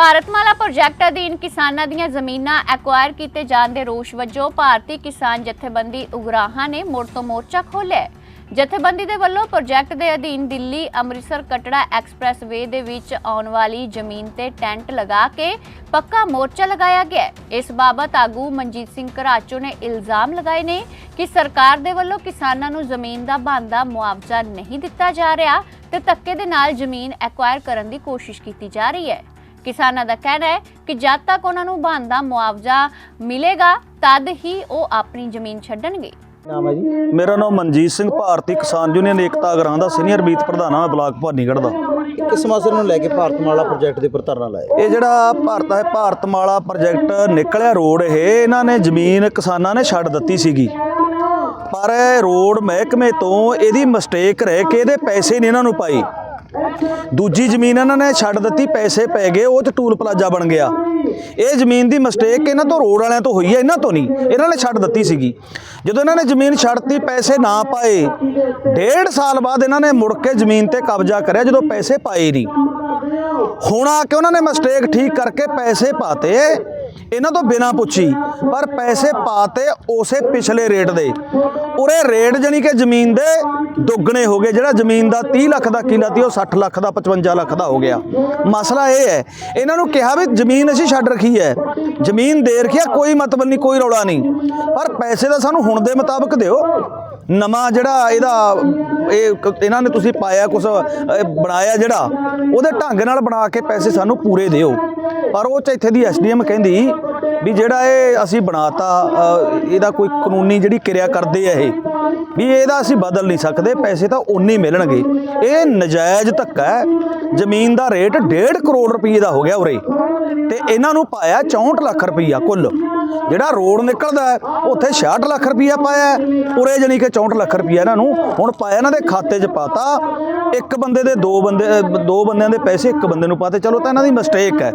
Bharatmala project ਅਧੀਨ ਕਿਸਾਨਾਂ ਦੀਆਂ ਜ਼ਮੀਨਾਂ ਐਕਵਾਇਰ ਕੀਤੇ ਜਾਣ ਦੇ ਰੋਸ਼ ਵਜੋਂ ਭਾਰਤੀ ਕਿਸਾਨ ਜਥੇਬੰਦੀ ਉਗਰਾਹਾਂ ਨੇ ਮੁੜ ਤੋਂ ਮੋਰਚਾ ਖੋਲ੍ਹਿਆ ਜਥੇਬੰਦੀ ਦੇ ਵੱਲੋਂ ਪ੍ਰੋਜੈਕਟ ਦੇ ਅਧੀਨ ਦਿੱਲੀ ਅੰਮ੍ਰਿਤਸਰ ਕਟੜਾ ਐਕਸਪ੍ਰੈਸ ਵੇ ਦੇ ਵਿੱਚ ਆਉਣ ਵਾਲੀ ਜ਼ਮੀਨ ਤੇ ਟੈਂਟ ਲਗਾ ਕੇ ਪੱਕਾ ਮੋਰਚਾ ਲਗਾਇਆ ਗਿਆ ਇਸ ਬਾਬਤ ਆਗੂ ਮਨਜੀਤ ਸਿੰਘ ਘਰਾਚੋ ਨੇ ਇਲਜ਼ਾਮ ਲਗਾਏ ਨੇ ਕਿ ਸਰਕਾਰ ਦੇ ਵੱਲੋਂ ਕਿਸਾਨਾਂ ਨੂੰ ਜ਼ਮੀਨ ਦਾ ਬਣਦਾ ਮੁਆਵਜ਼ਾ ਨਹੀਂ ਦਿੱਤਾ ਜਾ ਰਿਹਾ ਤੇ ਧੱਕੇ ਦੇ ਨਾਲ ਜ਼ਮੀਨ ਐਕਵਾਇਰ ਕਰਨ ਦੀ ਕੋਸ਼ਿਸ਼ ਕੀਤੀ ਜਾ ਰਹੀ ਹੈ। ਕਿਸਾਨਾਂ ਦਾ ਕਹਿਣਾ ਹੈ ਕਿ ਜਦ ਤੱਕ ਉਹਨਾਂ ਨੂੰ ਬਣਦਾ ਮੁਆਵਜ਼ਾ ਮਿਲੇਗਾ ਤਦ ਹੀ ਉਹ ਆਪਣੀ ਜ਼ਮੀਨ ਛੱਡਣਗੇ। ਨਾਮ ਹੈ ਜੀ? ਮੇਰਾ ਨਾਮ ਮਨਜੀਤ ਸਿੰਘ ਭਾਰਤੀ ਕਿਸਾਨ ਯੂਨੀਅਨ ਏਕਤਾ ਅਗਰਾਂ ਦਾ ਸੀਨੀਅਰ ਮੀਤ ਪ੍ਰਧਾਨ ਹਾਂ ਬਲਾਕ ਭਾਨੀਗੜ੍ਹ ਦਾ। ਕਿਸ ਮਸਲੇ ਨੂੰ ਲੈ ਕੇ ਭਾਰਤਮਾਲਾ ਪ੍ਰੋਜੈਕਟ ਦੇ ਉੱਪਰ ਧਰਨਾ ਲਾਇਆ? ਇਹ ਜਿਹੜਾ ਭਾਰਤ ਹੈ ਭਾਰਤਮਾਲਾ ਪ੍ਰੋਜੈਕਟ ਨਿਕਲਿਆ ਰੋਡ ਇਹ ਇਹਨਾਂ ਨੇ ਜ਼ਮੀਨ ਕਿਸਾਨਾਂ ਨੇ ਛੱਡ ਦਿੱਤੀ ਸੀਗੀ। ਪਰ ਰੋਡ ਮਹਿਕਮੇ ਤੋਂ ਇਹਦੀ ਮਿਸਟੇਕ ਰਹਿ ਕੇ ਇਹਦੇ ਪੈਸੇ ਨਹੀਂ ਇਹਨਾਂ ਨੂੰ ਪਾਏ। ਦੂਜੀ ਜ਼ਮੀਨ ਇਹਨਾਂ ਨੇ ਛੱਡ ਦਿੱਤੀ, ਪੈਸੇ ਪੈ ਗਏ, ਉਹ ਚ ਟੂਲ ਪਲਾਜ਼ਾ ਬਣ ਗਿਆ। ਇਹ ਜ਼ਮੀਨ ਦੀ ਮਿਸਟੇਕ ਇਹਨਾਂ ਤੋਂ ਰੋਡ ਵਾਲਿਆਂ ਤੋਂ ਹੋਈ ਹੈ, ਇਹਨਾਂ ਤੋਂ ਨਹੀਂ, ਇਹਨਾਂ ਨੇ ਛੱਡ ਦਿੱਤੀ ਸੀਗੀ। ਜਦੋਂ ਇਹਨਾਂ ਨੇ ਜ਼ਮੀਨ ਛੱਡਤੀ ਪੈਸੇ ਨਾ ਪਾਏ, ਡੇਢ ਸਾਲ ਬਾਅਦ ਇਹਨਾਂ ਨੇ ਮੁੜ ਕੇ ਜ਼ਮੀਨ ਤੇ ਕਬਜ਼ਾ ਕਰਿਆ, ਜਦੋਂ ਪੈਸੇ ਪਾਏ ਨਹੀਂ। ਹੁਣ ਆ ਕੇ ਉਹਨਾਂ ਨੇ ਮਿਸਟੇਕ ਠੀਕ ਕਰਕੇ ਪੈਸੇ ਪਾਤੇ ਇਹਨਾਂ ਤੋਂ ਬਿਨਾ ਪੁੱਛੀ, ਪਰ ਪੈਸੇ ਪਾਤੇ ਉਸੇ ਪਿਛਲੇ ਰੇਟ ਦੇ। ਉਰੇ ਰੇਟ ਜਾਨੀ ਕਿ ਜ਼ਮੀਨ ਦੇ ਦੁੱਗਣੇ ਹੋ ਗਏ, ਜਿਹੜਾ ਜ਼ਮੀਨ ਦਾ 30 ਲੱਖ ਦਾ ਕਿੱਲਾ ਸੀ, ਉਹ 60 ਲੱਖ ਦਾ 55 ਲੱਖ ਦਾ ਹੋ ਗਿਆ। ਮਸਲਾ ਇਹ ਹੈ, ਇਹਨਾਂ ਨੂੰ ਕਿਹਾ ਵੀ ਜ਼ਮੀਨ ਅਸੀਂ ਛੱਡ ਰੱਖੀ ਹੈ। ਜ਼ਮੀਨ ਦੇ ਰੱਖੀ ਹੈ, ਕੋਈ ਮਤਲਬ ਨਹੀਂ, ਕੋਈ ਰੌਲਾ ਨਹੀਂ। ਪਰ ਪੈਸੇ ਦਾ ਸਾਨੂੰ ਹੁਣ ਦੇ ਮੁਤਾਬਕ ਦਿਓ। ਨਵਾਂ ਜਿਹੜਾ ਇਹਦਾ, ਇਹ ਇਹਨਾਂ ਨੇ ਤੁਸੀਂ ਪਾਇਆ ਕੁਝ ਬਣਾਇਆ ਜਿਹੜਾ, ਉਹਦੇ ਢੰਗ ਨਾਲ ਬਣਾ ਕੇ ਪੈਸੇ ਸਾਨੂੰ ਪੂਰੇ ਦਿਓ। ਪਰ ਉਹ ਚ ਇੱਥੇ ਦੀ ਐਸਡੀਐਮ ਕਹਿੰਦੀ ਵੀ ਜਿਹੜਾ ਇਹ ਅਸੀਂ ਬਣਾਤਾ ਅ, ਇਹਦਾ ਕੋਈ ਕਾਨੂੰਨੀ ਜਿਹੜੀ ਕਿਰਿਆ ਕਰਦੇ ਆ ਇਹ ਵੀ ਇਹਦਾ ਅਸੀਂ ਬਦਲ ਨਹੀਂ ਸਕਦੇ ਪੈਸੇ ਤਾਂ ਉਨੇ ਹੀ ਮਿਲਣਗੇ। ਇਹ ਨਜਾਇਜ਼ ਧੱਕਾ ਹੈ। ਜ਼ਮੀਨ ਦਾ ਰੇਟ 1.5 ਕਰੋੜ ਰੁਪਏ ਦਾ ਹੋ ਗਿਆ ਉਰੇ। ਤੇ ਇਹਨਾਂ ਨੂੰ ਪਾਇਆ 64 ਲੱਖ ਰੁਪਈਆ ਕੁੱਲ। ਜਿਹੜਾ ਰੋਡ ਨਿਕਲਦਾ ਉੱਥੇ 66 ਲੱਖ ਰੁਪਈਆ ਪਾਇਆ ਉਰੇ ਜਾਣੀ ਕਿ 64 ਲੱਖ ਰੁਪਈਆ ਇਹਨਾਂ ਨੂੰ ਹੁਣ ਪਾਇਆ, ਇਹਨਾਂ ਦੇ ਖਾਤੇ 'ਚ ਪਾਤਾ। ਇੱਕ ਬੰਦੇ ਦੇ ਦੋ ਬੰਦੇ ਦੋ ਬੰਦਿਆਂ ਦੇ ਪੈਸੇ ਇੱਕ ਬੰਦੇ ਨੂੰ ਪਾਤੇ। ਚਲੋ ਤਾਂ ਇਹਨਾਂ ਦੀ ਮਿਸਟੇਕ ਹੈ,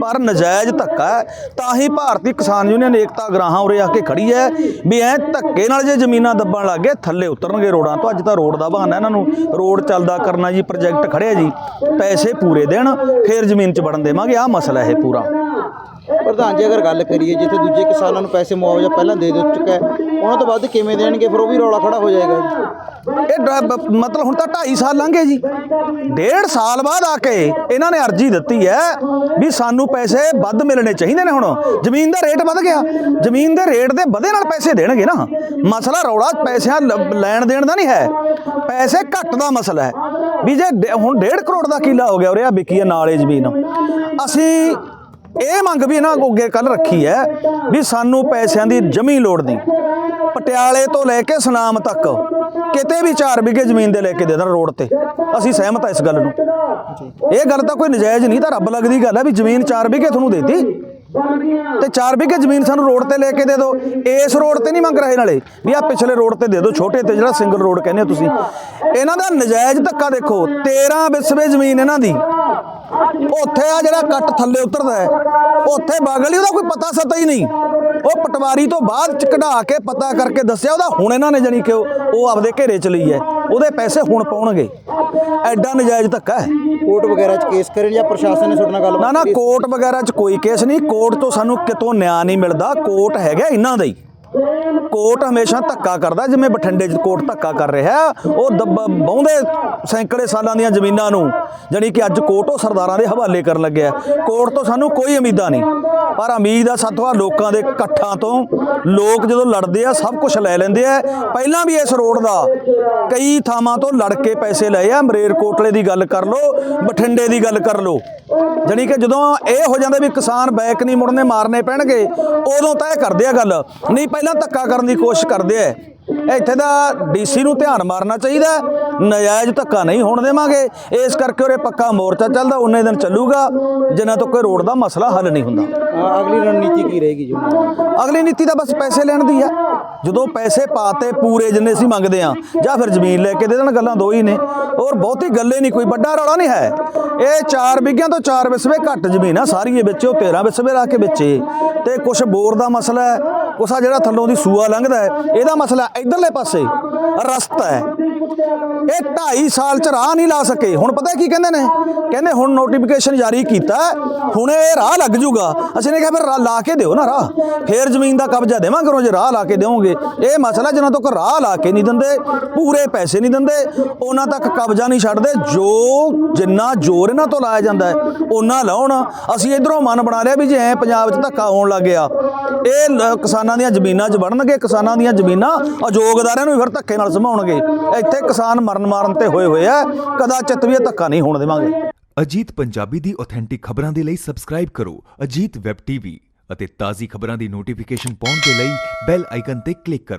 ਪਰ ਨਜਾਇਜ਼ ਧੱਕਾ ਤਾਂ ਹੀ ਭਾਰਤੀ ਕਿਸਾਨ ਯੂਨੀਅਨ ਏਕਤਾ ਗਰਾਹਾਂ ਉਰੇ ਆ ਕੇ ਖੜੀ ਹੈ ਵੀ ਐ ਧੱਕੇ ਨਾਲ ਜੇ ਜ਼ਮੀਨਾਂ ਦੱਬਣ ਲੱਗ ਗਏ, ਥੱਲੇ ਉਤਰਨਗੇ ਰੋਡਾਂ ਤੋਂ। ਅੱਜ ਤਾਂ ਰੋਡ ਦਾ ਬਹਾਨਾ ਇਹਨਾਂ ਨੂੰ, ਰੋਡ ਚੱਲਦਾ ਕਰਨਾ ਜੀ ਪ੍ਰੋਜੈਕਟ ਖੜਿਆ ਜੀ। ਪੈਸੇ ਪੂਰੇ ਦੇਣ, ਫੇਰ ਜ਼ਮੀਨ 'ਚ ਵੜਨ ਦੇਵਾਂਗੇ। ਆਹ ਮਸਲਾ ਇਹ ਪੂਰਾ। ਪ੍ਰਧਾਨ ਜੀ ਅਗਰ ਗੱਲ ਕਰੀਏ, ਜਿੱਥੇ ਦੂਜੇ ਕਿਸਾਨਾਂ ਨੂੰ ਪੈਸੇ ਮੁਆਵਜ਼ਾ ਪਹਿਲਾਂ ਦੇ ਦੇ ਚੁੱਕਾ ਹੈ, ਉਹਨਾਂ ਤੋਂ ਵੱਧ ਕਿਵੇਂ ਦੇਣਗੇ? ਫਿਰ ਉਹ ਵੀ ਰੌਲਾ ਖੜਾ ਹੋ ਜਾਏਗਾ ਇਹ ਡ- ਮਤਲਬ ਹੁਣ ਤਾਂ 2.5 ਸਾਲ ਲੰਘ ਗਏ ਜੀ। ਡੇਢ ਸਾਲ ਬਾਅਦ ਆ ਕੇ ਇਹਨਾਂ ਨੇ ਅਰਜੀ ਦਿੱਤੀ ਹੈ ਵੀ ਸਾਨੂੰ ਪੈਸੇ ਵੱਧ ਮਿਲਣੇ ਚਾਹੀਦੇ ਨੇ ਹੁਣ। ਜ਼ਮੀਨ ਦਾ ਰੇਟ ਵੱਧ ਗਿਆ। ਜ਼ਮੀਨ ਦੇ ਰੇਟ ਦੇ ਵਧੇ ਨਾਲ ਪੈਸੇ ਦੇਣਗੇ ਨਾ। ਮਸਲਾ ਰੌਲਾ ਪੈਸਿਆਂ ਲ- ਲੈਣ ਦੇਣ ਦਾ ਨਹੀਂ ਹੈ। ਪੈਸੇ ਘੱਟ ਦਾ ਮਸਲਾ ਹੈ। ਵੀ ਜੇ ਡੇ- ਹੁਣ 1.5 ਕਰੋੜ ਦਾ ਕਿੱਲਾ ਹੋ ਗਿਆ ਉਰੇ ਆ ਵਿਕੀ ਹੈ ਨਾਲੇ ਜ਼ਮੀਨ। ਅਸੀਂ ਇਹ ਮੰਗ ਵੀ ਇਹਨਾਂ ਅੱਗੇ ਕੱਲ ਰੱਖੀ ਹੈ ਵੀ ਸਾਨੂੰ ਪੈਸਿਆਂ ਦੀ ਜਮੀ ਲੋੜ ਨਹੀਂ। ਪਟਿਆਲੇ ਤੋਂ ਲੈ ਕੇ ਸੁਨਾਮ ਤੱਕ ਕਿਤੇ ਵੀ 4 ਵਿਗੇ ਜ਼ਮੀਨ ਦੇ ਲੈ ਕੇ ਦੇ ਦੇਣ ਰੋਡ ਤੇ। ਅਸੀਂ ਸਹਿਮਤ ਆ ਇਸ ਗੱਲ ਨੂੰ। ਇਹ ਗੱਲ ਤਾਂ ਕੋਈ ਨਜਾਇਜ਼ ਨਹੀਂ ਤਾਂ ਰੱਬ ਲੱਗਦੀ ਗੱਲ ਹੈ ਵੀ ਜ਼ਮੀਨ 4 ਵਿਗੇ ਤੁਹਾਨੂੰ ਦੇਤੀ। ਤੇ 4 ਵਿਗੇ ਜ਼ਮੀਨ ਸਾਨੂੰ ਰੋਡ ਤੇ ਲੈ ਕੇ ਦੇ ਦਿਓ। ਇਸ ਰੋਡ ਤੇ ਨਹੀਂ ਮੰਗ ਰਹੇ ਨਾਲੇ। ਵੀ ਆ ਪਿਛਲੇ ਰੋਡ ਤੇ ਦੇ ਦਿਓ, ਛੋਟੇ ਤੇ ਜਿਹੜਾ ਸਿੰਗਲ ਰੋਡ ਕਹਿੰਦੇ ਹੋ ਤੁਸੀਂ। ਇਹਨਾਂ ਦਾ ਨਜਾਇਜ਼ ਧੱਕਾ ਦੇਖੋ 13 ਵਿਸਵੇ ਜ਼ਮੀਨ ਇਹਨਾਂ ਦੀ। ਉੱਥੇ ਆ ਜਿਹੜਾ ਕੱਟ ਥੱਲੇ ਉਤਰਦਾ ਹੈ ਉੱਥੇ ਬਾਗਲੀ ਉਹਦਾ ਕੋਈ ਪਤਾ ਸਤਾ ਹੀ ਨਹੀਂ। ਉਹ ਪਟਵਾਰੀ ਤੋਂ ਬਾਅਦ ਚ ਕਢਾ ਕੇ ਪਤਾ ਕਰਕੇ ਦੱਸਿਆ ਉਹਦਾ ਹੁਣ ਇਹਨਾਂ ਨੇ ਜਾਨੀ ਕਿ ਉਹ ਆਪਦੇ ਘੇਰੇ ਚ ਲਈ ਹੈ। ਉਹਦੇ ਪੈਸੇ ਹੁਣ ਪਾਉਣਗੇ। ਐਡਾ ਨਜਾਇਜ਼ ਧੱਕਾ ਹੈ। ਕੋਰਟ ਵਗੈਰਾ 'ਚ ਕੇਸ ਕਰਨ ਜਾਂ ਪ੍ਰਸ਼ਾਸਨ ਨੇ ਨਾਲ ਗੱਲ ਨਾ ਨਾ ਕੋਰਟ ਵਗੈਰਾ 'ਚ ਕੋਈ ਕੇਸ ਨਹੀਂ। ਕੋਰਟ ਤੋਂ ਸਾਨੂੰ ਕਿਤੋਂ ਨਿਆਂ ਨਹੀਂ ਮਿਲਦਾ। ਕੋਰਟ ਹੈਗਾ ਇਹਨਾਂ ਦਾ ਹੀ। ਕੋਰਟ ਹਮੇਸ਼ਾ ਧੱਕਾ ਕਰਦਾ, ਜਿਵੇਂ ਬਠਿੰਡੇ 'ਚ ਕੋਰਟ ਧੱਕਾ ਕਰ ਰਿਹਾ। ਉਹ ਦੱਬ- ਬਹੁੰਦੇ ਸੈਂਕੜੇ ਸਾਲਾਂ ਦੀਆਂ ਜ਼ਮੀਨਾਂ ਨੂੰ, ਜਾਣੀ ਕਿ ਅੱਜ ਕੋਰਟ ਉਹ ਸਰਦਾਰਾਂ ਦੇ ਹਵਾਲੇ ਕਰਨ ਲੱਗਿਆ। ਕੋਰਟ ਤੋਂ ਸਾਨੂੰ ਕੋਈ ਉਮੀਦਾਂ ਨਹੀਂ। ਪਰ ਉਮੀਦ ਆ ਸਾਥੋਂ ਲੋਕਾਂ ਦੇ ਇਕੱਠਾਂ ਤੋਂ। ਲੋਕ ਜਦੋਂ ਲੜਦੇ ਆ, ਸਭ ਕੁਝ ਲੈ ਲੈਂਦੇ ਆ। ਪਹਿਲਾਂ ਵੀ ਇਸ ਰੋਡ ਦਾ ਕਈ ਥਾਵਾਂ ਤੋਂ ਲੜ ਕੇ ਪੈਸੇ ਲਏ ਆ। ਮਰੇਰ ਕੋਟਲੇ ਦੀ ਗੱਲ ਕਰ ਲਓ, ਬਠਿੰਡੇ ਦੀ ਗੱਲ ਕਰ ਲਓ। ਜਾਣੀ ਕਿ ਜਦੋਂ ਇਹ ਹੋ ਜਾਂਦਾ ਵੀ ਕਿਸਾਨ ਬੈਕ ਨਹੀਂ ਮੁੜਨੇ, ਮਾਰਨੇ ਪੈਣਗੇ, ਉਦੋਂ ਤਾਂ ਇਹ ਕਰਦੇ ਆ ਗੱਲ। ਨਹੀਂ ਪਹਿਲਾਂ ਧੱਕਾ ਕਰਨ ਦੀ ਕੋਸ਼ਿਸ਼ ਕਰਦੇ ਆ। ਇੱਥੇ ਦਾ ਡੀਸੀ ਨੂੰ ਧਿਆਨ ਮਾਰਨਾ ਚਾਹੀਦਾ ਹੈ। ਨਜਾਇਜ਼ ਧੱਕਾ ਨਹੀਂ ਹੋਣ ਦੇਵਾਂਗੇ। ਇਸ ਕਰਕੇ ਉਰੇ ਪੱਕਾ ਮੋਰਚਾ ਚੱਲਦਾ ਉਨੇ ਦਿਨ ਚੱਲੂਗਾ। ਜਿੰਨਾ ਤੋਂ ਕੋਈ ਰੋਡ ਦਾ ਮਸਲਾ ਹੱਲ ਨਹੀਂ ਹੁੰਦਾ। ਅਗਲੀ ਰਣਨੀਤੀ ਕੀ ਰਹੇਗੀ ਜੀ? ਉਹਨਾਂ? ਅਗਲੀ ਨੀਤੀ ਤਾਂ ਬਸ ਪੈਸੇ ਲੈਣ ਦੀ ਆ। ਜਦੋਂ ਪੈਸੇ ਪਾਤੇ ਪੂਰੇ ਜਿੰਨੇ ਅਸੀਂ ਮੰਗਦੇ ਆ ਜਾਂ ਫਿਰ ਜ਼ਮੀਨ ਲੈ ਕੇ ਦੇ ਦੇਣ ਗੱਲਾਂ ਦੋ ਹੀ ਨੇ। ਔਰ ਬਹੁਤੀ ਗੱਲੇ ਨਹੀਂ ਕੋਈ ਵੱਡਾ ਰੌਲਾ ਨਹੀਂ ਹੈ। ਇਹ 4 ਵਿਗਿਆਂ ਤੋਂ 4 ਵਿਸਵੇ ਘੱਟ ਜ਼ਮੀਨ ਆ ਸਾਰੀ ਇਹ ਵਿੱਚੋਂ 13 ਵਿਸਵੇ ਲਾ ਕੇ ਵਿੱਚੇ। ਤੇ ਕੁਝ ਬੋਰ ਦਾ ਮਸਲਾ ਹੈ ਕੁਛ ਜਿਹੜਾ ਥੱਲੋਂ ਦੀ ਸੂਆ ਲੰਘਦਾ ਹੈ, ਇਹਦਾ ਮਸਲਾ ਇਧਰਲੇ ਪਾਸੇ ਰਸਤਾ ਹੈ। ਇਹ 2.5 ਸਾਲ ਚ ਰਾਹ ਨਹੀਂ ਲਾ ਸਕੇ। ਹੁਣ ਪਤਾ ਕੀ ਕਹਿੰਦੇ ਨੇ? ਕਹਿੰਦੇ ਹੁਣ ਨੋਟੀਫਿਕੇਸ਼ਨ ਜਾਰੀ ਕੀਤਾ ਹੁਣ ਇਹ ਰਾਹ ਲੱਗ ਜੂਗਾ। ਅਸੀਂ ਨੇ ਕਿਹਾ ਫਿਰ ਰਾਹ ਲਾ ਕੇ ਦਿਓ ਨਾ ਰਾਹ। ਫੇਰ ਜ਼ਮੀਨ ਦਾ ਕਬਜ਼ਾ ਦੇਵਾਂ ਕਰੋ ਜੇ ਰਾਹ ਲਾ ਕੇ ਦਿਓਗੇ। ਇਹ ਮਸਲਾ ਜਿਨ੍ਹਾਂ ਤੋਂ ਰਾਹ ਲਾ ਕੇ ਨਹੀਂ ਦਿੰਦੇ, ਪੂਰੇ ਪੈਸੇ ਨਹੀਂ ਦਿੰਦੇ, ਉਹਨਾਂ ਤੱਕ ਕਬਜ਼ਾ ਨਹੀਂ ਛੱਡਦੇ, ਜੋ ਜਿੰਨਾ ਜ਼ੋਰ ਇਹਨਾਂ ਤੋਂ ਲਾਇਆ ਜਾਂਦਾ ਹੈ, ਉਹਨਾਂ ਲਾਉਣ। ਅਸੀਂ ਇਧਰੋਂ ਮਨ ਬਣਾ ਲਿਆ ਵੀ ਜੇ ਐ ਪੰਜਾਬ 'ਚ ਧੱਕਾ ਹੋਣ ਲੱਗ ਗਿਆ ਇਹ ਲ- ਕਿਸਾਨਾਂ ਦੀਆਂ ਜ਼ਮੀਨਾਂ 'ਚ ਵੜਨਗੇ ਕਿਸਾਨਾਂ ਦੀਆਂ ਜ਼ਮੀਨਾਂ ਅਯੋਗਦਾਰਾਂ ਨੂੰ ਵੀ ਫਿਰ ਧੱਕੇ ਨਾਲ ਸਮਾਉਣਗੇ। ਇੱਥੇ ਕਿਸਾਨ ਮਰਨ ਮਾਰਨ ਤੇ ਹੋਏ ਹੋਏ ਆ, ਕਦਾਚਿਤ ਵੀ ਇਹ ਧੱਕਾ ਨਹੀਂ ਹੋਣ ਦੇਵਾਂਗੇ। ਅਜੀਤ ਪੰਜਾਬੀ ਦੀ ਆਥੈਂਟਿਕ ਖਬਰਾਂ ਦੇ ਲਈ ਸਬਸਕ੍ਰਾਈਬ ਕਰੋ, ਅਜੀਤ ਵੈਬ ਟੀਵੀ ਅਤੇ ਤਾਜ਼ੀ ਖਬਰਾਂ ਦੀ ਨੋਟੀਫਿਕੇਸ਼ਨ ਪਾਉਣ ਦੇ ਲਈ ਬੈਲ ਆਈਕਨ ਤੇ ਕਲਿੱਕ ਕਰੋ।